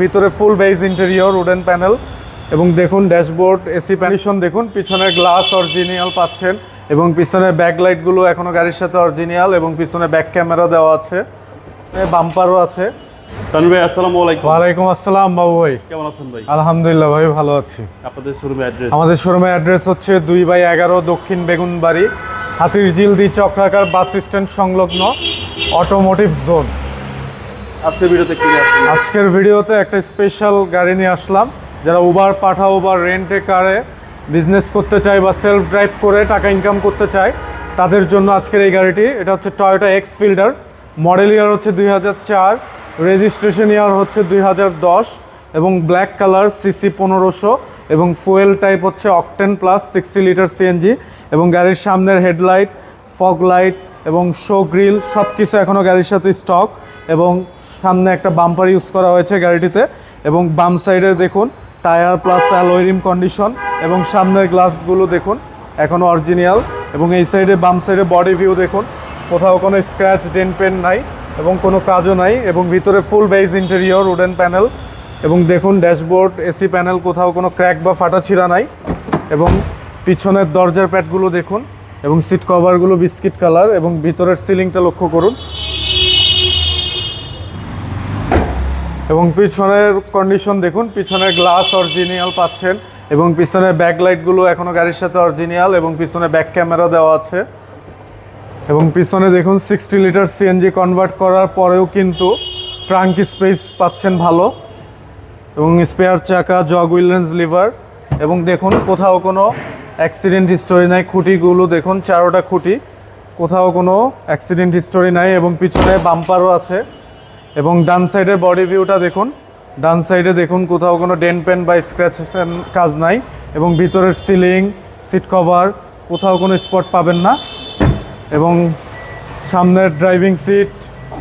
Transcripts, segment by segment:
ভিতরে full beige interior wooden panel এবং দেখুন ড্যাশবোর্ড এসি প্যানিশন দেখুন পিছনের গ্লাস অরিজিনাল পাচ্ছেন। এবং পিছনের ব্যাক লাইটগুলো এখনও গাড়ির সাথে অরিজিনাল এবং পিছনে ব্যাক ক্যামেরা দেওয়া আছে। বাম্পারও আছে। ভাই আসসালামু আলাইকুম। ওয়ালাইকুম আসসালাম বাবু ভাই। কেমন আছেন ভাই? আলহামদুলিল্লাহ ভাই ভালো আছি। আপনাদের শোরুমে অ্যাড্রেস আমাদের শোরুমের অ্যাড্রেস হচ্ছে দুই বাই এগারো দক্ষিণ বেগুনবাড়ি হাতির ঝিল দি চক্রাকার বাস স্ট্যান্ড সংলগ্ন অটোমোটিভ জোন আজকের ভিডিওতে কি আজকের ভিডিওতে একটা স্পেশাল গাড়ি নিয়ে আসলাম। যারা উবার পাঠাও বা রেন্টে কারে বিজনেস করতে চায় বা সেলফ ড্রাইভ করে টাকা ইনকাম করতে চায়, তাদের জন্য আজকের এই গাড়িটি। এটা হচ্ছে Toyota X fielder model year হচ্ছে দুই হাজার চার রেজিস্ট্রেশন ইয়ার হচ্ছে দুই হাজার দশ এবং ব্ল্যাক কালার সিসি পনেরোশো এবং ফুয়েল টাইপ হচ্ছে octane plus sixty litre CNG এবং গাড়ির সামনের হেডলাইট ফগ লাইট এবং শো গ্রিল সব কিছু এখনও গাড়ির সাথে স্টক এবং সামনে একটা বাম্পার ইউজ করা হয়েছে গাড়িটিতে এবং বাম সাইডে দেখুন টায়ার প্লাস অ্যালোয়রিম কন্ডিশন এবং সামনের গ্লাসগুলো দেখুন এখনও অরিজিনাল এবং এই সাইডে বাম সাইডে বডি ভিউ দেখুন, কোথাও কোনো স্ক্র্যাচ ডেন পেন নাই এবং কোনো কাজও নাই এবং ভিতরে full beige interior wooden panel এবং দেখুন ড্যাশবোর্ড এসি প্যানেল কোথাও কোনো ক্র্যাক বা ফাটা ছিঁড়া নাই এবং পিছনের দরজার প্যাডগুলো দেখুন এবং সিট কভারগুলো বিস্কিট কালার এবং ভিতরের সিলিংটা লক্ষ্য করুন। এবং পিছনের কন্ডিশন দেখুন পিছনের গ্লাস অরিজিনাল পাচ্ছেন এবং পিছনের ব্যাক লাইটগুলো এখনও গাড়ির সাথে অরিজিনাল এবং পিছনে ব্যাক ক্যামেরা দেওয়া আছে। এবং পিছনে দেখুন সিক্সটি লিটার সিএনজি কনভার্ট করার পরেও কিন্তু ট্রাঙ্ক স্পেস পাচ্ছেন ভালো এবং স্পেয়ার চাকা জগ উইলেন্স লিভার এবং দেখুন, কোথাও কোনো অ্যাক্সিডেন্ট হিস্টোরি নাই। খুঁটিগুলো দেখুন, চারোটা খুঁটি। কোথাও কোনো অ্যাক্সিডেন্ট হিস্টোরি নাই এবং পিছনে বাম্পারও আছে। এবং ডান সাইডের বডি ভিউটা দেখুন। ডান সাইডে দেখুন কোথাও কোনো ডেন পেন বা স্ক্র্যাচ কাজ নাই এবং ভিতরের সিলিং, সিট কভার কোথাও কোনো স্পট পাবেন না। এবং সামনের ড্রাইভিং সিট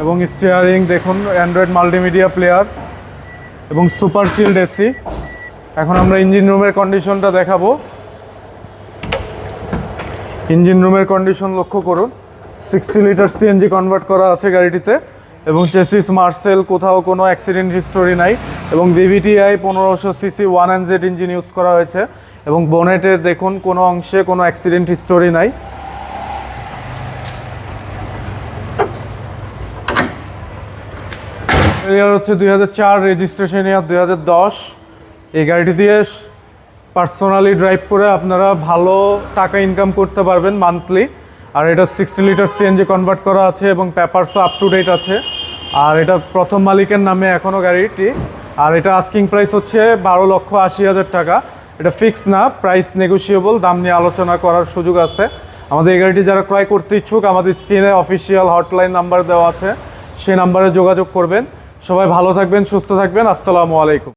এবং স্টিয়ারিং দেখুন, অ্যান্ড্রয়েড মাল্টিমিডিয়া প্লেয়ার এবং সুপার চিল্ড এসি। এখন আমরা ইঞ্জিন রুমের কন্ডিশনটা দেখাবো। ইঞ্জিন রুমের কন্ডিশন লক্ষ্য করুন। সিক্সটি লিটার সিএনজি কনভার্ট করা আছে গাড়িটিতে। এবং চেসিস মার্সেল কোথাও কোনো অ্যাক্সিডেন্ট হিস্টোরি নাই এবং ভিভিটিআই পনেরোশো CC one N Z engine use করা হয়েছে এবং বোনেটের দেখুন কোনো অংশে কোনো অ্যাক্সিডেন্ট হিস্টোরি নাই। ইয়ার হচ্ছে দুই হাজার চার রেজিস্ট্রেশন ইয়ার দুই হাজার দশ। এই গাড়িটি দিয়ে পার্সোনালি ড্রাইভ করে আপনারা ভালো টাকা ইনকাম করতে পারবেন মান্থলি আর এটা সিক্সটি লিটার সিএনজি কনভার্ট করা আছে এবং পেপারসও আপ টু ডেট আছে। আর এটা প্রথম মালিকের নামে এখনও গাড়িটি আর এটা আস্কিং প্রাইস হচ্ছে বারো লক্ষ আশি হাজার টাকা। এটা ফিক্স না প্রাইস নেগোসিয়েবল দাম নিয়ে আলোচনা করার সুযোগ আছে। আমাদের এই গাড়িটি যারা ক্রয় করতে ইচ্ছুক, আমাদের স্ক্রিনে অফিসিয়াল হটলাইন নাম্বার দেওয়া আছে। সেই নাম্বারে যোগাযোগ করবেন। সবাই ভালো থাকবেন, সুস্থ থাকবেন। আসসালামু আলাইকুম।